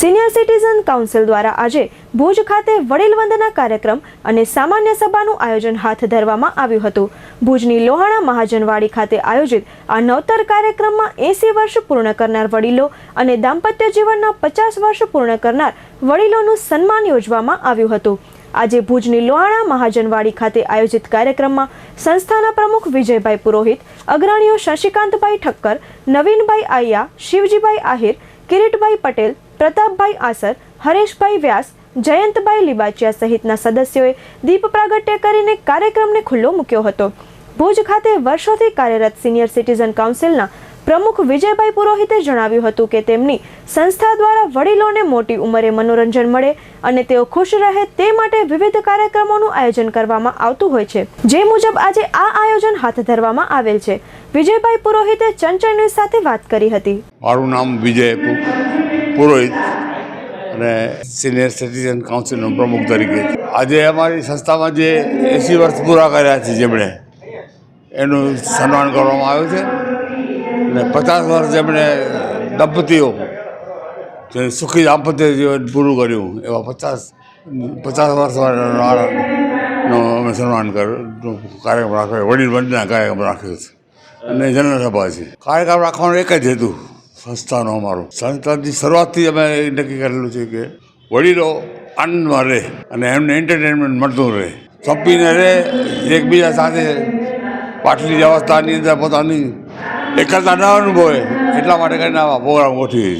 Senior citizen council દ્વારા આજે ભુજ ખાતે વડીલ વંદના કાર્યક્રમ અને સામાન્ય સભાનું આયોજન હાથ ધરવામાં આવ્યું હતું. ભુજની લોહાણા મહાજનવાડી ખાતે આયોજિત આ નવતર કાર્યક્રમમાં એસી વર્ષ પૂર્ણ કરનાર વડીલો અને દાંપત્ય જીવનના પચાસ વર્ષ પૂર્ણ કરનાર વડીલોનું સન્માન યોજવામાં આવ્યું હતું. આજે ભુજની લોહાણા મહાજનવાડી ખાતે આયોજિત કાર્યક્રમમાં સંસ્થાના પ્રમુખ વિજયભાઈ પુરોહિત, અગ્રણીઓ શશિકાંતભાઈ ઠક્કર, નવીનભાઈ આયા શિવજીભાઈ આહિર, કિરીટભાઈ પટેલ પ્રતાપભાઈ આસર, હરેશભાઈ વ્યાસ, જયંતભાઈ લીબાચિયા સહિતના સદસ્યોએ દીપ પ્રાગટ્ય કરીને કાર્યક્રમને ખુલ્લો મૂક્યો હતો. ભુજ ખાતે વર્ષોથી કાર્યરત સિનિયર સિટીઝન કાઉન્સિલના પ્રમુખ વિજયભાઈ પુરોહિતે જણાવ્યું હતું કે તેમની સંસ્થા દ્વારા વડીલોને મોટી ઉંમરે મનોરંજન મળે અને તેઓ ખુશ રહે તે માટે વિવિધ કાર્યક્રમોનું આયોજન કરવામાં આવતું હોય છે. જે મુજબ આજે આ આયોજન હાથ ધરવામાં આવેલ છે. વિજયભાઈ પુરોહિતે ચંચળ ન્યૂઝ સાથે વાત કરી હતી. મારું નામ વિજય પુરોહિત અને સિનિયર સિટીઝન કાઉન્સિલનો પ્રમુખ તરીકે. આજે અમારી સંસ્થામાં જે એંસી વર્ષ પૂરા કર્યા છે જેમણે, એનું સન્માન કરવામાં આવ્યું છે. અને પચાસ વર્ષ જેમણે દંપતીઓ, જે સુખી દાંપત્ય જીવન પૂરું કર્યું, એવા પચાસ પચાસ વર્ષ વાળાનો અમે સન્માન કર્યું કાર્યક્રમ રાખ્યો વડીલ વંદના કાર્યક્રમ રાખ્યો છે. અને જનરલ સભા છે. કાર્યક્રમ રાખવાનો એક જ હેતુ સંસ્થાનો અમારો. સંસ્થાની શરૂઆતથી અમે નક્કી કરેલું છે કે વડીલો આનંદમાં રહે અને એમને એન્ટરટેનમેન્ટ મળતું રહે. સંપીને રહે, એકબીજા સાથે પાટલી અવસ્થાની અંદર પોતાની એકલતા ન અનુભવે, એટલા માટે કરીને આવા પ્રોગ્રામ ગોઠવી